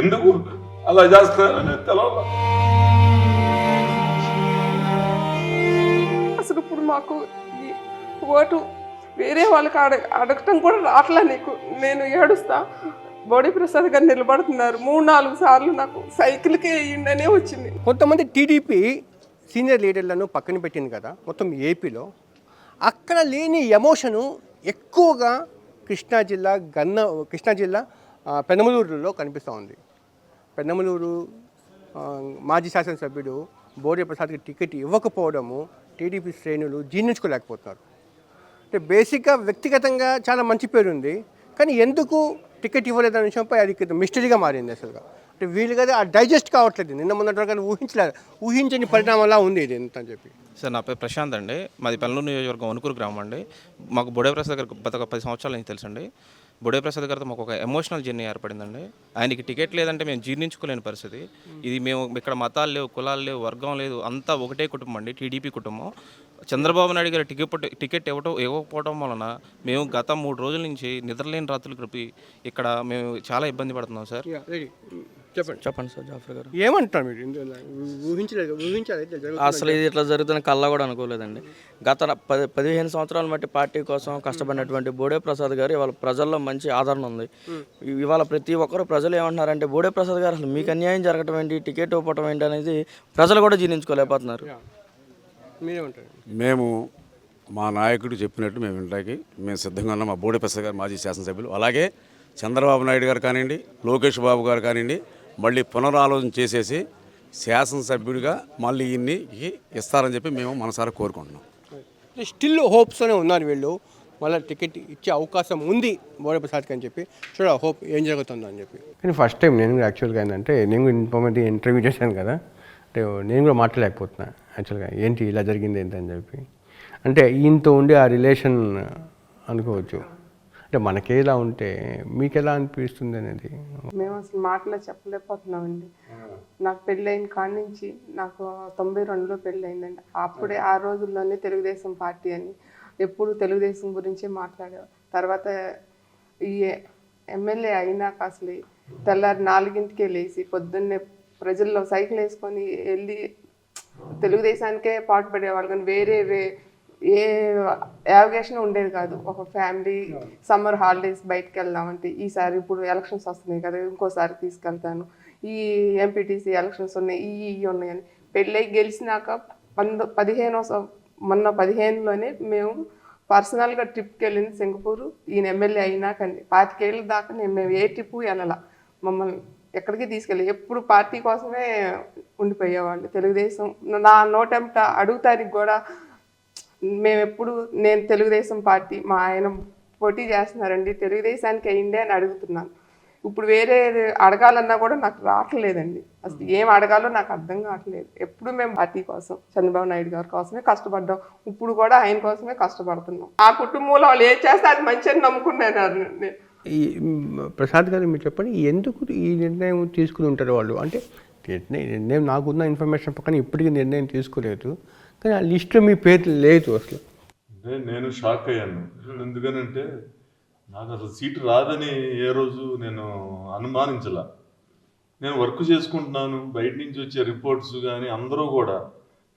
ఎందుకు? అలా చేస్తున్నారని తెలవాలి అసలు ఇప్పుడు మాకు ఈ ఓటు వేరే వాళ్ళకి అడ అడగటం కూడా రావట్లే నీకు. నేను ఏడుస్తా. బోడి ప్రసాద్ గారు నిలబడుతున్నారు. మూడు నాలుగు సార్లు నాకు సైకిల్కే అయ్యిందనే వచ్చింది. కొంతమంది టీడీపీ సీనియర్ లీడర్లను పక్కన పెట్టింది కదా మొత్తం ఏపీలో. అక్కడ లేని ఎమోషను ఎక్కువగా కృష్ణా జిల్లా గన్న కృష్ణా జిల్లా పెనమలూరులో కనిపిస్తూ ఉంది. పెనమలూరు మాజీ శాసనసభ్యుడు బోడే ప్రసాద్కి టికెట్ ఇవ్వకపోవడము టీడీపీ శ్రేణులు జీర్ణించుకోలేకపోతున్నారు. అంటే బేసిక్గా వ్యక్తిగతంగా చాలా మంచి పేరు ఉంది కానీ ఎందుకు టికెట్ ఇవ్వలేదనే విషయంపై అది మిస్టరీగా మారింది అసలుగా. అంటే వీళ్ళు కదా ఆ డైజెస్ట్ కావట్లేదు. నిన్న మొన్నటి వరకు ఊహించలేదు ఊహించని పరిణామంలా ఉంది ఇది ఎంత అని చెప్పి. సార్ నా పేరు ప్రశాంత్ అండి. మాది పల్లూరు నియోజకవర్గం వణుకూరు గ్రామం అండి. మాకు బొడే ప్రసాద్ గారికి గత పది సంవత్సరాల నుంచి తెలుసండి. బుడే ప్రసాద్ గారితో మాకు ఒక ఎమోషనల్ జర్నీ ఏర్పడిందండి. ఆయనకి టికెట్ లేదంటే మేము జీర్ణించుకోలేని పరిస్థితి. ఇది మేము ఇక్కడ మతాలు లేవు కులాలు లేవు వర్గం లేదు అంతా ఒకటే కుటుంబం అండి టీడీపీ కుటుంబం. చంద్రబాబు నాయుడు గారు టికెట్ టికెట్ ఇవ్వటం ఇవ్వకపోవడం వలన మేము గత మూడు రోజుల నుంచి నిద్రలేని రాత్రులు గడిపి ఇక్కడ మేము చాలా ఇబ్బంది పడుతున్నాం సార్. చెప్పండి. చెప్పండి సార్ జాఫర్ గారు. ఏమంటారు మీరు? ఊహించలేదు ఊహించాలి ఇట్లా జరుగుతుంది. అసలు ఇది ఇట్లా జరుగుతున్న కల్లా కూడా అనుకోలేదండి. గత పది పదిహేను సంవత్సరాల బట్టి పార్టీ కోసం కష్టపడినటువంటి బోడే ప్రసాద్ గారు ఇవాళ ప్రజల్లో మంచి ఆదరణ ఉంది. ఇవాళ ప్రతి ఒక్కరు ప్రజలు ఏమంటున్నారంటే బోడే ప్రసాద్ గారు అసలు మీకు అన్యాయం జరగటం ఏంటి? టికెట్ ఇవ్వటం ఏంటి? అనేది ప్రజలు కూడా జీర్ణించుకోలేకపోతున్నారు. మీరేమంటారు? మేము మా నాయకుడు చెప్పినట్టు మేము వినడానికి మేము సిద్ధంగా ఉన్నాం. మా బోడే ప్రసాద్ గారు మాజీ శాసనసభ్యులు. అలాగే చంద్రబాబు నాయుడు గారు కానివ్వండి లోకేష్ బాబు గారు కానివ్వండి మళ్ళీ పునరాలోచన చేసేసి శాసనసభ్యుడిగా మళ్ళీ ఇన్ని ఇస్తారని చెప్పి మేము మనసారా కోరుకుంటున్నాం. స్టిల్ హోప్స్తోనే ఉన్నారు వీళ్ళు. మళ్ళీ టికెట్ ఇచ్చే అవకాశం ఉంది బోడే ప్రసాద్కి అని చెప్పి. చూడ హోప్ ఏం జరుగుతుందో అని చెప్పి. కానీ ఫస్ట్ టైం నేను కూడా యాక్చువల్గా ఏంటంటే నేను కూడా ఇన్ఫార్మేట్ ఇంటర్వ్యూ చేశాను కదా. అంటే నేను కూడా మాట్లాడలేకపోతున్నా యాక్చువల్గా. ఏంటి ఇలా జరిగింది ఏంటి అని చెప్పి. అంటే ఈయనతో ఉండే ఆ రిలేషన్ అనుకోవచ్చు. అంటే మనకేలా ఉంటే మీకు ఎలా అనిపిస్తుంది అనేది మేము అసలు మాటలో చెప్పలేకపోతున్నామండి. నాకు పెళ్ళైన కాడి నుంచి నాకు తొంభై రెండులో పెళ్ళయిందండి అప్పుడే ఆ రోజుల్లోనే తెలుగుదేశం పార్టీ అని ఎప్పుడు తెలుగుదేశం గురించే మాట్లాడేవారు. తర్వాత ఈ ఎమ్మెల్యే అయినాక అసలు తెల్లారి నాలుగింటికే లేచి పొద్దున్నే ప్రజల్లో సైకిల్ వేసుకొని వెళ్ళి తెలుగుదేశానికే పాటుపడేవాళ్ళు కానీ వేరే వే ఏ యావిగేషన్ ఉండేది కాదు. ఒక ఫ్యామిలీ సమ్మర్ హాలిడేస్ బయటకు వెళ్దామంటే ఈసారి ఇప్పుడు ఎలక్షన్స్ వస్తున్నాయి కదా ఇంకోసారి తీసుకెళ్తాను. ఈ ఎంపీటీసీ ఎలక్షన్స్ ఉన్నాయి ఈ ఇవి ఉన్నాయని. పెళ్ళై గెలిచినాక పంద పదిహేనో మొన్న పదిహేనులోనే మేము పర్సనల్గా ట్రిప్కి వెళ్ళింది సింగపూర్. ఈయన ఎమ్మెల్యే అయినాకండి పాతికేళ్ళ దాకా నేను మేము ఏ ట్రిప్ వెళ్ళాల. మమ్మల్ని ఎక్కడికి తీసుకెళ్ళి ఎప్పుడు పార్టీ కోసమే ఉండిపోయేవాళ్ళు తెలుగుదేశం నా నోటెంట అడుగుతానికి కూడా మేము ఎప్పుడు నేను తెలుగుదేశం పార్టీ మా ఆయన పోటీ చేస్తున్నారండి తెలుగుదేశానికి అయిందే అని అడుగుతున్నాను. ఇప్పుడు వేరే అడగాలన్నా కూడా నాకు రావట్లేదండి. అసలు ఏం అడగాలో నాకు అర్థం కావట్లేదు. ఎప్పుడు మేము పార్టీ కోసం చంద్రబాబు నాయుడు గారి కోసమే కష్టపడ్డాం. ఇప్పుడు కూడా ఆయన కోసమే కష్టపడుతున్నాం. ఆ కుటుంబంలో వాళ్ళు ఏం చేస్తే అది మంచి అని నమ్ముకున్నాను ప్రసాద్ గారు మీరు చెప్పండి ఎందుకు ఈ నిర్ణయం తీసుకుని ఉంటారు వాళ్ళు? అంటే నిర్ణయం నిర్ణయం నాకున్న ఇన్ఫర్మేషన్ పక్కన ఇప్పటికీ నిర్ణయం తీసుకోలేదు. కానీ ఆ లిస్ట్లో మీ పేరు లేదు అసలు. నేను షాక్ అయ్యాను. ఎందుకనంటే నాకు అసలు సీటు రాదని ఏ రోజు నేను అనుమానించాల. నేను వర్క్ చేసుకుంటున్నాను బయట నుంచి వచ్చే రిపోర్ట్స్ కానీ అందరూ కూడా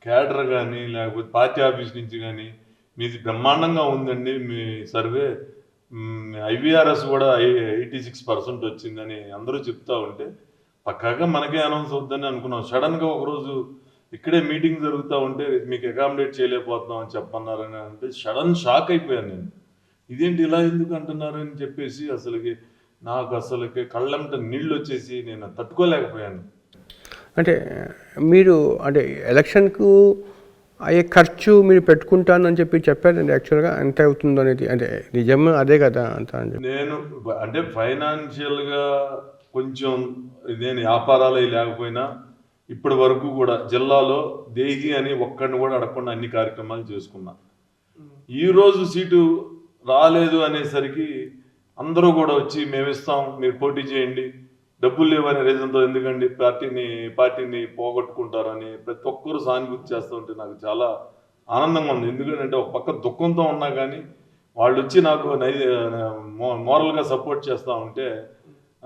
క్యాడర్ కానీ లేకపోతే పార్టీ ఆఫీస్ నుంచి కానీ మీది బ్రహ్మాండంగా ఉందండి మీ సర్వే. ఐవీఆర్ఎస్ కూడా ఎయిటీ సిక్స్ పర్సెంట్ వచ్చిందని అందరూ చెప్తా ఉంటే పక్కాగా మనకే అనౌన్స్ అవుద్దని అనుకున్నాం. సడన్గా ఒకరోజు ఇక్కడే మీటింగ్ జరుగుతూ ఉంటే మీకు అకామిడేట్ చేయలేకపోతున్నాం అని చెప్పన్నారని అంటే సడన్ షాక్ అయిపోయాను నేను. ఇదేంటి ఇలా ఎందుకు అంటున్నారు అని చెప్పేసి అసలుకి నాకు అసలుకి కళ్ళంట నీళ్ళు వచ్చేసి నేను తట్టుకోలేకపోయాను. అంటే మీరు అంటే ఎలక్షన్కు అయ్యే ఖర్చు మీరు పెట్టుకుంటానని చెప్పి చెప్పారండి యాక్చువల్గా ఎంత అవుతుందో అనేది. అంటే నిజం అదే కదా అంత నేను అంటే ఫైనాన్షియల్గా కొంచెం నేను వ్యాపారాలు లేకపోయినా ఇప్పటి వరకు కూడా జిల్లాలో దేహి అని ఒక్కడిని కూడా అడగకుండా అన్ని కార్యక్రమాలు చేసుకున్నా. ఈరోజు సీటు రాలేదు అనేసరికి అందరూ కూడా వచ్చి మేము ఇస్తాం మీరు పోటీ చేయండి డబ్బులు లేవనే రీజన్తో ఎందుకండి పార్టీని పార్టీని పోగొట్టుకుంటారని ప్రతి ఒక్కరు సానుభూతి చేస్తూ ఉంటే నాకు చాలా ఆనందంగా ఉంది. ఎందుకంటే ఒక పక్క దుఃఖంతో ఉన్నా కానీ వాళ్ళు వచ్చి నాకు నై మోరల్గా సపోర్ట్ చేస్తూ ఉంటే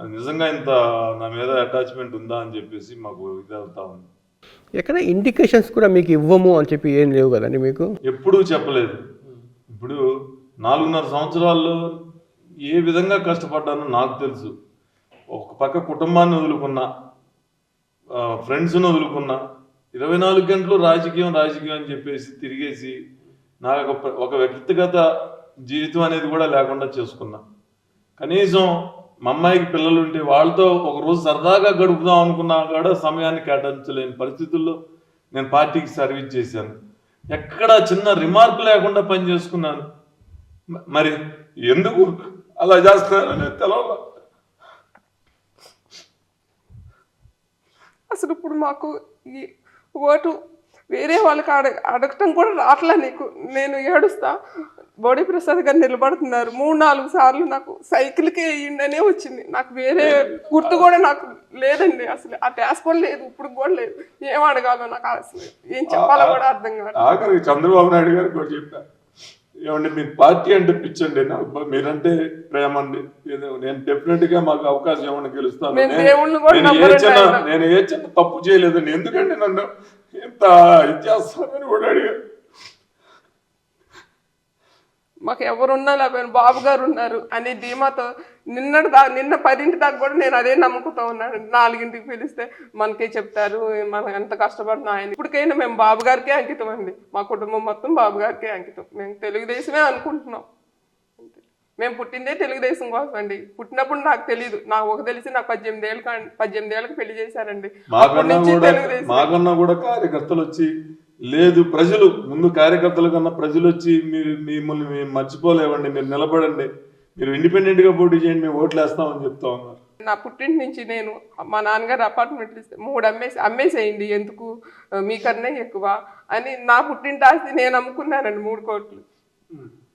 నిజంగా ఇంత నా మీద అటాచ్మెంట్ ఉందా అని చెప్పేసి మాకు ఇది అవుతా ఉంది. ఎక్కడ ఇండికేషన్స్ కూడా మీకు ఇవ్వము అని చెప్పి ఏం లేవు కదండి మీకు? ఎప్పుడూ చెప్పలేదు. ఇప్పుడు నాలుగున్నర సంవత్సరాల్లో ఏ విధంగా కష్టపడ్డానో నాకు తెలుసు. ఒక పక్క కుటుంబాన్ని వదులుకున్నా ఫ్రెండ్స్ని వదులుకున్నా ఇరవై నాలుగు గంటలు రాజకీయం రాజకీయం అని చెప్పేసి తిరిగేసి నాకు ఒక- ఒక వ్యక్తిగత జీవితం అనేది కూడా లేకుండా చేసుకున్నా. కనీసం మా అమ్మాయికి పిల్లలు ఉంటే వాళ్ళతో ఒకరోజు సరదాగా గడుపుదాం అనుకున్నా కూడా సమయాన్ని కేటాయించలేని పరిస్థితుల్లో నేను పార్టీకి సర్వీస్ చేశాను. ఎక్కడ చిన్న రిమార్క్ లేకుండా పని చేసుకున్నాను. మరి ఎందుకు అలా చేస్తున్నారని తెలవాలి. అసలు ఇప్పుడు మాకు ఈ ఓటు వేరే వాళ్ళకి అడగ అడగటం కూడా రావట్లే నీకు. నేను ఏడుస్తా. బోడి ప్రసాద్ గారు నిలబడుతున్నారు. మూడు నాలుగు సార్లు నాకు సైకిల్కే అయ్యిందనే వచ్చింది. నాకు వేరే గుర్తు కూడా నాకు లేదండి అసలు. ఆ ట్యాస్ కూడా లేదు ఇప్పుడు కూడా లేదు. ఏం అడగాలో నాకు అసలు ఏం చెప్పాలో కూడా అర్థం కాదు. చంద్రబాబు నాయుడు గారికి కూడా చెప్పా. ఏమండి మీకు పార్టీ అంటే పిచ్చండి నాకు మీరంటే ప్రేమ అండి. నేను డెఫినెట్గా మాకు అవకాశం ఏమన్నా గెలుస్తాను. నేను- ఏ చిన్న తప్పు చేయలేదండి. ఎందుకంటే నన్ను ఎంత ఇది చేస్తానని కూడా అడిగారు. మాకు ఎవరున్నా లేకపోయినా బాబు గారు ఉన్నారు అనే ధీమాతో నిన్నటి దా నిన్న పదింటి దాకా కూడా నేను అదే నమ్ముకుతూ ఉన్నాను. నాలుగింటికి పిలిస్తే మనకే చెప్తారు మనం ఎంత కష్టపడుతున్నాం ఆయన. ఇప్పటికైనా మేము బాబు గారికే అంకితం అండి. మా కుటుంబం మొత్తం బాబు గారికే అంకితం. మేము తెలుగుదేశమే అనుకుంటున్నాం. మేము పుట్టిందే తెలుగుదేశం కోసం అండి. పుట్టినప్పుడు నాకు తెలియదు నాకు ఒక తెలిసి నాకు పద్దెనిమిది ఏళ్ళు పద్దెనిమిది ఏళ్ళకి పెళ్ళి చేశారండి. తెలుగుదేశం మాకన్నా కూడా కార్యకర్తలు వచ్చి లేదు ప్రజలు ముందు కార్యకర్తల కన్నా ప్రజలు వచ్చి మీరు మిమ్మల్ని మేము మర్చిపోలేవండి మీరు నిలబడండి మీరు ఇండిపెండెంట్గా పోటీ చేయండి మేము ఓట్లు వేస్తామని చెప్తా ఉన్నారు. నా పుట్టింటి నుంచి నేను మా నాన్నగారు అపార్ట్మెంట్లు ఇస్తే మూడు అమ్మేసి అమ్మేసేయండి ఎందుకు? మీకన్నా ఎక్కువ అని నా పుట్టింటి ఆస్తి నేను అమ్ముకున్నానండి మూడు కోట్లు.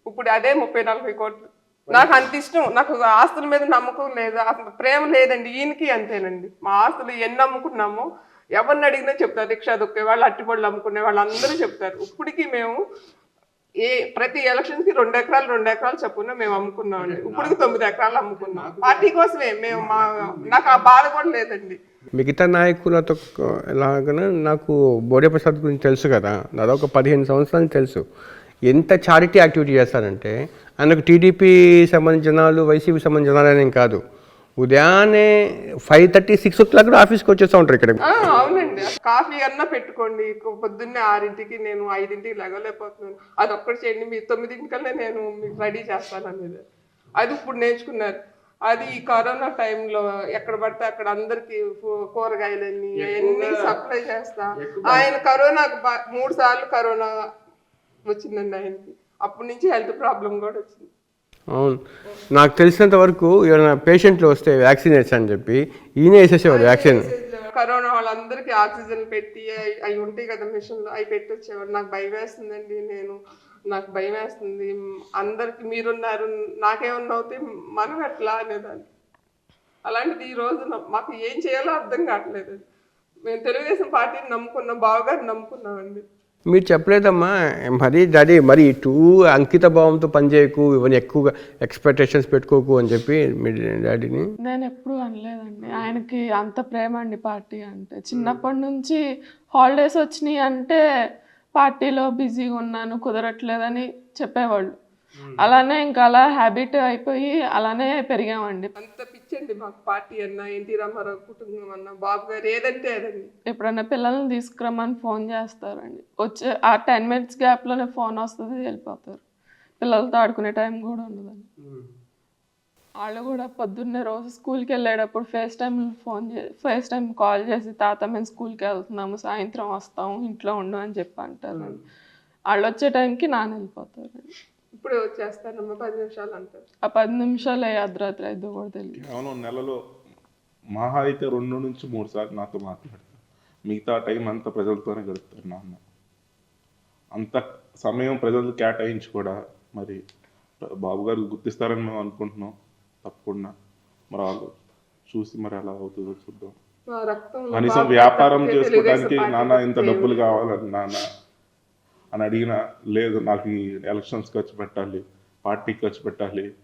ఇప్పుడు అదే ముప్పై నలభై కోట్లు. నాకు అంత ఇష్టం నాకు ఆస్తుల మీద నమ్మకం లేదు అసలు ప్రేమ లేదండి ఈయనకి అంతేనండి. మా ఆస్తులు ఎన్ని అమ్ముకున్నామో ఎవరిని అడిగినా చెప్తారు రిక్షా దొక్కే వాళ్ళు అట్టిపళ్ళు అమ్ముకునే వాళ్ళు అందరూ చెప్తారు. ఇప్పటికీ మేము ఏ ప్రతి ఎలక్షన్కి రెండు ఎకరాలు రెండు ఎకరాలు చెప్పున మేము అమ్ముకున్నామండి ఇప్పటికి తొమ్మిది ఎకరాలు అమ్ముకున్నాం. పార్టీ కోసమే మేము మా నాకు ఆ బాధ కూడా లేదండి. మిగతా నాయకులతో ఎలాగన నాకు బోడే ప్రసాద్ గురించి తెలుసు కదా. దాదాపు పదిహేను సంవత్సరాలు తెలుసు. ఎంత చారిటీ యాక్టివిటీ చేస్తారంటే ఆయనకు టీడీపీ సంబంధించిన జనాలు వైసీపీ సంబంధించిన జనాలు కాదు. ఉదయాన్నే five thirty six o'clock కూడా ఆఫీస్కి వచ్చేస్తూ ఉంటారు ఇక్కడ. ఆ, అవునండి. కాఫీ అన్నా పెట్టుకోండి. కొ- పొద్దున్నే ఆరింటికి నేను ఐదింటికి లెగలేకపోతున్నాను అది ఒక్కటి చేయండి. మీ తొమ్మిదింటికల్లా నేను మీకు రెడీ చేస్తాను అనేది అది ఇప్పుడు నేర్చుకున్నారు. అది ఈ కరోనా టైంలో ఎక్కడ పడితే అక్కడ అందరికి కూరగాయలన్నీ అవన్నీ సప్లై చేస్తా. ఆయన కరోనా మూడు సార్లు కరోనా వచ్చిందండి ఆయనకి. అప్పటి నుంచి హెల్త్ ప్రాబ్లం కూడా వచ్చింది. అవును. నాకు తెలిసినంత వరకు ఎవరైనా పేషెంట్లు వస్తే వ్యాక్సిన్ వేసా అని చెప్పి ఈయన వేసేసేవారు వ్యాక్సిన్. కరోనా వాళ్ళందరికీ ఆక్సిజన్ పెట్టి అవి- ఉంటాయి కదా మిషన్లు అవి పెట్టి వచ్చేవారు నాకు భయం వేస్తుందండి నేను. నాకు భయం వేస్తుంది. అందరికి మీరున్నారు నాకేమన్నా అవుతే మనం ఎట్లా అనేదాన్ని. అలాంటిది ఈ రోజు మాకు ఏం చేయాలో అర్థం కావట్లేదు. మేము తెలుగుదేశం పార్టీని నమ్ముకున్నాం బావగారిని నమ్ముకున్నామండి. మీరు చెప్పలేదమ్మా. మరి డాడీ మరి టూ అంకిత భావంతో పనిచేయకు ఇవన్నీ ఎక్కువగా ఎక్స్పెక్టేషన్స్ పెట్టుకోకు అని చెప్పి మీ డాడీని. నేను ఎప్పుడు అనలేదండి. ఆయనకి అంత ప్రేమ అండి పార్టీ అంటే. చిన్నప్పటి నుంచి హాలిడేస్ వచ్చినాయి అంటే పార్టీలో బిజీగా ఉన్నాను కుదరట్లేదని చెప్పేవాళ్ళు. అలానే ఇంకా అలా హ్యాబిట్ అయిపోయి అలానే పెరిగామండి. అంత పిచ్చండి మాకు పార్టీ అన్నా ఎన్టీ రామారావు కుటుంబం అన్నా బాబు గారు ఏదంటే అదండి. ఎప్పుడైనా పిల్లల్ని తీసుకురమ్మని ఫోన్ చేస్తారండి. వచ్చే ఆ టెన్ మినిట్స్ గ్యాప్లోనే ఫోన్ వస్తుంది వెళ్ళిపోతారు. పిల్లలతో ఆడుకునే టైం కూడా ఉండదండి. వాళ్ళు కూడా పొద్దున్నే రోజు స్కూల్కి వెళ్ళేటప్పుడు ఫేస్ టైం ఫోన్ చే ఫేస్ టైం కాల్ చేసి తాత మేము స్కూల్కి వెళ్తున్నాము సాయంత్రం వస్తాము ఇంట్లో ఉండు అని చెప్పి అంటారు. వాళ్ళు వచ్చే టైంకి నాన్న వెళ్ళిపోతారు. ఇప్పుడే వచ్చేస్తానమ్మా పది నిమిషాలు అంటారు. ఆ పది నిమిషాలు అర్ధరాత్రి అయిద్దో కూడా తెలియదు కేవలం నెలలో మహా అయితే రెండు నుంచి మూడు సార్లు నాతో మాట్లాడతారు. మిగతా టైం అంతా ప్రజలతోనే గడుపుతారు నాన్న. అంత సమయం ప్రజలు కేటాయించి కూడా మరి బాబు గారు గుర్తిస్తారని మేము అనుకుంటున్నాం. తప్పకుండా. మరి వాళ్ళు చూసి మరి అలా అవుతుందో చూద్దాం. మా రక్తంలో కనీసం వ్యాపారం చేసుకోవడానికి నాన్న ఇంత డబ్బులు కావాలని నాన్న. అని అడిగినా లేదు నాకు ఈ ఎలక్షన్స్ ఖర్చు పెట్టాలి పార్టీకి ఖర్చు పెట్టాలి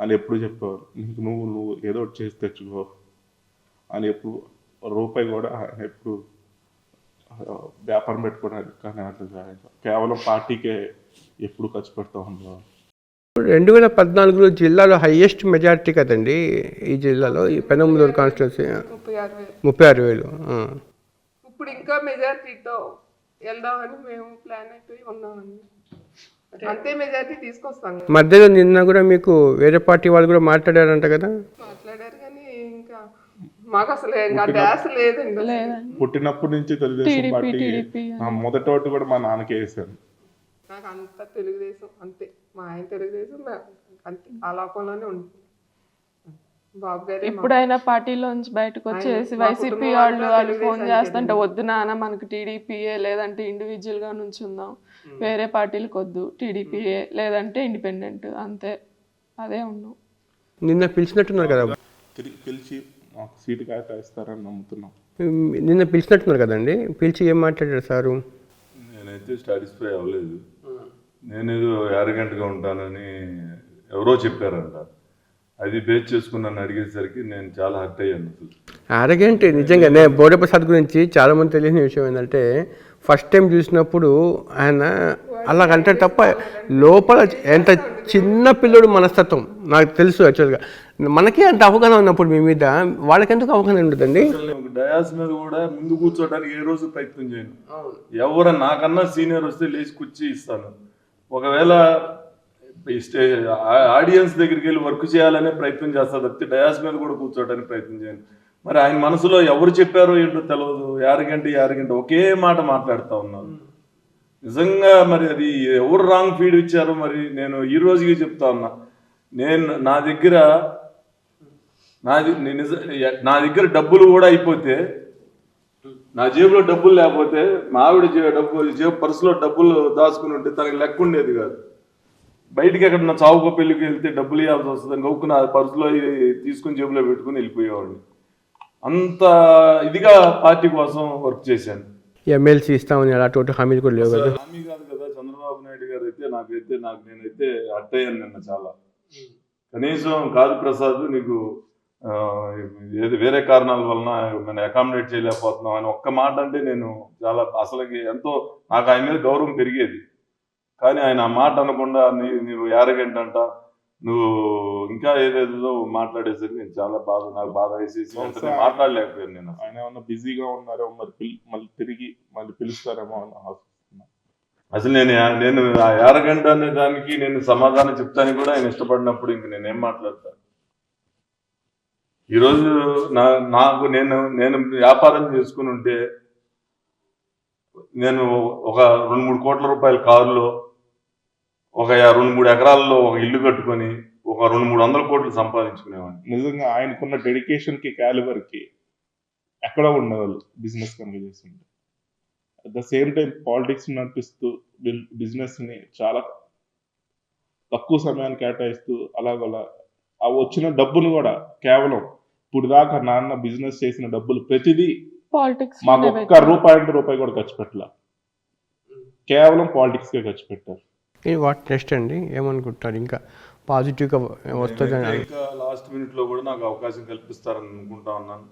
అని ఎప్పుడు చెప్పేవారు. నీకు నువ్వు నువ్వు ఏదో ఒకటి చేసి తెచ్చుకో అని ఎప్పుడు రూపాయి కూడా ఆయన ఎప్పుడు వ్యాపారం పెట్టుకోవడానికి కానీ అట్లా. కేవలం పార్టీకే ఎప్పుడు ఖర్చు పెడతా ఉండేవారు రెండు వేల పద్నాలుగులో జిల్లాలో హైయెస్ట్ మెజారిటీ కదండి ఈ జిల్లాలో? ఈ పెనమలూరు కాన్స్టిట్యున్సీ ముప్పై ఆరు వేలు. ముప్పై ఆరు వేలు. ఆ. ఇప్పుడు ఇంకా మెజారిటీతో వెళ్దామని మేము ప్లాన్ అయిపోయి ఉన్నామండి. అంతే మెజారిటీ తీసుకొస్తాం. మధ్యలో నిన్న కూడా మీకు వేరే పార్టీ వాళ్ళు కూడా మాట్లాడారంట కదా? మాట్లాడారు కానీ ఇంకా మాకు అసలు లేదండి. పుట్టినప్పటి నుంచి తెలుగుదేశం పార్టీ మొదటి కూడా మా నాన్నకే వేశాను నాకు అంత తెలుగుదేశం అంతే. మా ఆయన తెలుగుదేశం అంతే. ఆ లోకంలోనే ఉంది మా- ఎప్పుడైనా పార్టీలోంచి బయటకు వచ్చేసి వైసీపీ వాళ్ళు వాళ్ళు ఫోన్ చేస్తుంటే వద్దు నాన్న మనకు టీడీపీఏ లేదంటే ఇండివిజువల్గా నుంచుందాం వేరే పార్టీలకు వద్దు. టీడీపీఏ లేదంటే ఇండిపెండెంట్ అంతే. అదే ఉన్నాం. నిన్న పిలిచినట్టున్నారు కదా. తిరిగి పిలిచి మాకు సీటు కేటాయిస్తారని నమ్ముతున్నాం. నిన్న పిలిచినట్టున్నారు కదండి. పిలిచి ఏం మాట్లాడారు సారు? నేనైతే సాటిస్ఫై అవ్వలేదు. నేనేదో యారగెంట్గా ఉంటానని ఎవరో చెప్పారంట. అది బేస్ చేసుకుని నన్ను అడిగేసరికి నేను చాలా హర్ట్ అయ్యాను అరగంటే నిజంగా. నేను బోడే ప్రసాద్ గురించి చాలా మంది తెలియని విషయం ఏంటంటే ఫస్ట్ టైం చూసినప్పుడు ఆయన అలాగంటే తప్ప లోపల ఎంత చిన్న పిల్లడు మనస్తత్వం నాకు తెలుసు యాక్చువల్గా మనకే అంత అవగాహన ఉన్నప్పుడు మీ మీద వాళ్ళకెందుకు అవగాహన ఉండదండి? డయాస్ మీద కూడా ముందు కూర్చోవడానికి ఏ రోజు ప్రయత్నం చేయను. ఎవరు నాకన్నా సీనియర్ వస్తే లేచి కూర్చి ఇస్తాను. ఒకవేళ ఈ స్టే ఆడియన్స్ దగ్గరికి వెళ్ళి వర్క్ చేయాలనే ప్రయత్నం చేస్తా తప్పితే డయాస్ మీద కూడా కూర్చోవడానికి ప్రయత్నం చేయను. మరి ఆయన మనసులో ఎవరు చెప్పారో ఏంటో తెలియదు యారగంట యారగంట ఒకే మాట మాట్లాడుతూ ఉన్నారు నిజంగా మరి అది ఎవరు రాంగ్ ఫీడ్ ఇచ్చారో మరి నేను ఈ రోజుకి చెప్తా ఉన్నా. నేను నా దగ్గర నాది నా దగ్గర డబ్బులు కూడా అయిపోతే నా జేబులో డబ్బులు లేకపోతే మా ఆవిడ డబ్బు జేబు పర్సులో డబ్బులు దాచుకుని ఉంటే తనకి లెక్క ఉండేది కాదు. బయటికి ఎక్కడ చావుకో పెళ్ళికి వెళ్తే డబ్బులు ఇవ్వాల్సి వస్తుంది గౌక్కున పర్సులో తీసుకుని జేబులో పెట్టుకుని వెళ్ళిపోయేవాడిని. అంత ఇదిగా పార్టీ కోసం వర్క్ చేశాను. ఎమ్మెల్సీ ఇస్తామని అలా టోటల్ హామీలు కూడా లేవు కదా. హామీ కాదు కదా చంద్రబాబు నాయుడు గారు అయితే నాకైతే నాకు నేనైతే అట్టయ్యాను నిన్న చాలా. కనీసం కాదు ప్రసాద్ నీకు ఏది వేరే కారణాల వలన నేను అకామిడేట్ చేయలేకపోతున్నాం అని ఒక్క మాట అంటే నేను చాలా అసలుకి ఎంతో నాకు ఆయన మీద గౌరవం పెరిగేది. కానీ ఆయన ఆ మాట అనకుండా నీ నువ్వు యారగంట అంట నువ్వు ఇంకా ఏదేదో మాట్లాడేసరికి నేను చాలా బాధ నాకు బాధ వేసేసి వెంటనే మాట్లాడలేకపోయాను నేను. ఆయన ఏమన్నా బిజీగా ఉన్నారో మరి మళ్ళీ తిరిగి మళ్ళీ పిలుస్తారేమో అని ఆశిస్తున్నాను అసలు నేను నేను ఆ యారగంట అనే దానికి నేను సమాధానం చెప్తానికి కూడా ఆయన ఇష్టపడినప్పుడు ఇంక నేనేం మాట్లాడతాను ఈరోజు నా నాకు నేను నేను వ్యాపారం చేసుకుని ఉంటే నేను ఒక రెండు మూడు కోట్ల రూపాయల కారులో ఒక రెండు మూడు ఎకరాల్లో ఒక ఇల్లు కట్టుకొని ఒక రెండు మూడు వందల కోట్లు సంపాదించుకునేవాడిని. నిజంగా ఆయనకున్న డెడికేషన్కి క్యాలిబర్కి ఎక్కడ ఉండేవాళ్ళు బిజినెస్ కనుక చేస్తుంటే at the same time politics నడిపిస్తూ బిజినెస్ని చాలా తక్కువ సమయాన్ని కేటాయిస్తూ అలాగలా ఆ వచ్చిన డబ్బును కూడా కేవలం ఇప్పుడు దాకా నాన్న బిజినెస్ చేసిన డబ్బులు ప్రతిదీ పాలిటిక్స్ మాకు ఒక్క రూపాయి అంటే రూపాయి కూడా ఖర్చు పెట్టలే. కేవలం పాలిటిక్స్ కే ఖర్చు పెట్టారు. వాట్ నెక్స్ట్ అండి? ఏమనుకుంటారు? ఇంకా పాజిటివ్గా ఇంకా లాస్ట్ మినిట్లో కూడా నాకు అవకాశం కల్పిస్తారని అనుకుంటా ఉన్నాను.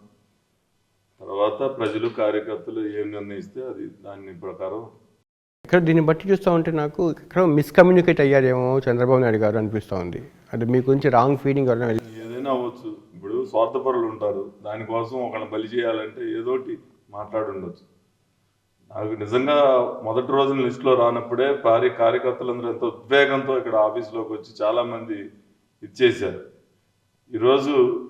తర్వాత ప్రజలు కార్యకర్తలు ఏం నిర్ణయిస్తే అది దాని ప్రకారం. ఇక్కడ దీన్ని బట్టి చూస్తూ ఉంటే నాకు ఇక్కడ మిస్కమ్యూనికేట్ అయ్యారేమో చంద్రబాబు నాయుడు గారు అనిపిస్తూ ఉంది అది మీ గురించి రాంగ్ ఫీలింగ్ ఏదైనా అవ్వచ్చు. ఇప్పుడు స్వార్థపరులు ఉంటారు. దానికోసం ఒకళ్ళని బలి చేయాలంటే ఏదోటి మాట్లాడుండొచ్చు. నాకు నిజంగా మొదటి రోజున లిస్టులో రానప్పుడే కార్య కార్యకర్తలందరూ ఎంతో ఉద్వేగంతో ఇక్కడ ఆఫీస్లోకి వచ్చి చాలామంది ఇచ్చేశారు ఈరోజు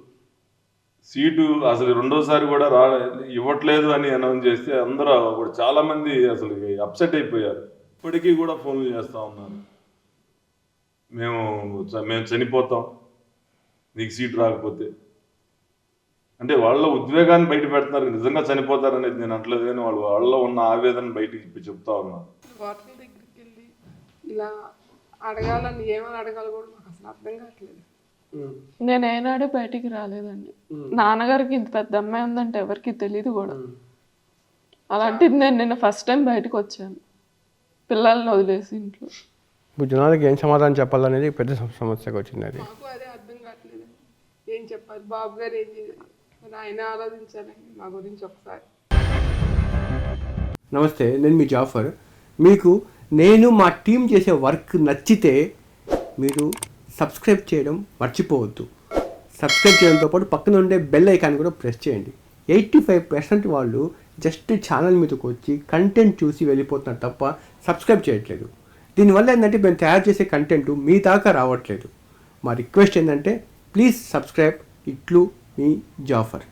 సీటు అసలు రెండోసారి కూడా రా ఇవ్వట్లేదు అని అనౌన్స్ చేస్తే అందరూ కూడా చాలామంది అసలు అప్సెట్ అయిపోయారు. ఇప్పటికీ కూడా ఫోన్లు చేస్తూ ఉన్నాను మేము చ- మేము చనిపోతాం. నీకు సీట్ రాకపోతే. అంటే వాళ్ళ ఉద్వేగాన్ని బయట పెడుతున్నారు నిజంగా చనిపోతారు అనేది నేను అంటలేదు కానీ వాళ్ళు వాళ్ళలో ఉన్న ఆవేదన బయటికి చెప్పి చెప్తా ఉన్నారు. వాటర్ దగ్గరికి వెళ్ళి ఇలా అడగాలని ఏమని అడగాలో కూడా మాకు అసలు అర్థం కావట్లేదు. నేను ఏనాడు బయటికి రాలేదండి. నాన్నగారికి ఇంత పెద్ద అమ్మాయి ఉందంటే ఎవరికి తెలియదు కూడా. అలాంటిది నేను నిన్న ఫస్ట్ టైం బయటకు వచ్చాను. పిల్లల్ని వదిలేసి ఇంట్లో. ఇప్పుడు జనాలకి ఏం సమాధానం చెప్పాలనేది పెద్ద సమ- సమస్యగా వచ్చింది అది. అర్థం ఏం చెప్పాలి? బాబు గారు ఏం చేయాలి ఆయన ఆలోచించాలండి నా గురించి ఒకసారి. నమస్తే నేను మీ జాఫర్. మీకు నేను మా టీం చేసే వర్క్ నచ్చితే మీరు సబ్స్క్రైబ్ చేయడం మర్చిపోవద్దు. సబ్స్క్రైబ్ చేయడంతో పాటు పక్కన ఉండే బెల్ ఐకాన్ కూడా ప్రెస్ చేయండి. ఎయిటీ ఫైవ్ పర్సెంట్ వాళ్ళు జస్ట్ ఛానల్ మీదకి వచ్చి కంటెంట్ చూసి వెళ్ళిపోతున్నారు తప్ప సబ్స్క్రైబ్ చేయట్లేదు. దీనివల్ల ఏంటంటే మేము తయారు చేసే కంటెంట్ మీ దాకా రావట్లేదు. మా రిక్వెస్ట్ ఏంటంటే ప్లీజ్ సబ్స్క్రైబ్. ఇట్లు మీ జాఫర్